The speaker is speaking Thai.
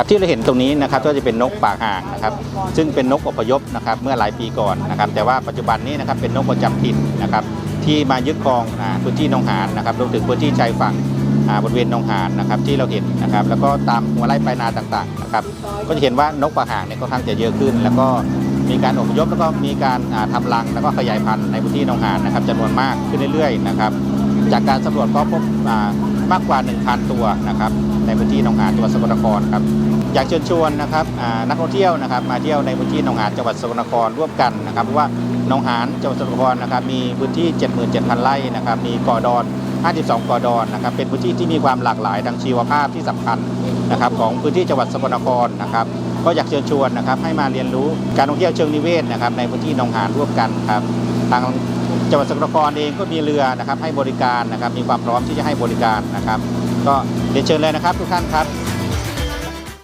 ครับที่เราเห็นตรงนี้นะครับก็จะเป็นนกปากห่างนะครับ ซึ่งเป็นนกอพยพนะครับเมื่อหลายปีก่อนนะครับ แต่ว่าปัจจุบันนี้นะครับเป็นนกประจำถิ่นนะครับ ที่มายึดครองพื้นที่หนองหานนะครับรวมถึงพื้นที่ชายฝั่งบริเวณหนองหานนะครับที่เราเห็นนะครับ แล้วก็ตามหัวไร่ปลายนาต่างๆนะครับ ก็จะเห็นว่านกปากห่างเนี่ยค่อนข้างจะเยอะขึ้น แล้วก็มีการอพยพแล้วก็มีการอ่าทำรังแล้วก็ขยายพันธุ์ในพื้นที่หนองหานนะครับจำนวนมากขึ้นเรื่อยๆนะครับ จากการสำรวจก็พบ มากกว่า 1,000 ตัวนะครับในพื้นที่หนองหานจังหวัดสกลนครครับอยากเชิญชวนนะครับนักท่องเที่ยวนะครับมาเที่ยวในพื้นที่หนองหานจังหวัดสกลนครร่วมกันนะครับเพราะว่าหนองหานจังหวัดสกลนครนะครับมีพื้นที่ 77,000 ไร่นะครับมีกาะดอน 52กาะดอนนะครับเป็นพื้นที่ที่มีความหลากหลายทางชีวภาพที่สำคัญนะครับของพื้นที่จังหวัดสกลนครนะครับก็อยากเชิญชวนนะครับให้มาเรียนรู้การท่องเที่ยวเชิงนิเวศนะครับในพื้นที่หนองหานร่วมกันครับทาง จังหวัดสกลนครเองก็มีเรือนะครับให้บริการนะครับมีความพร้อมที่จะให้บริการนะครับ ก็เรียนเชิญเลยนะครับทุกท่านครับ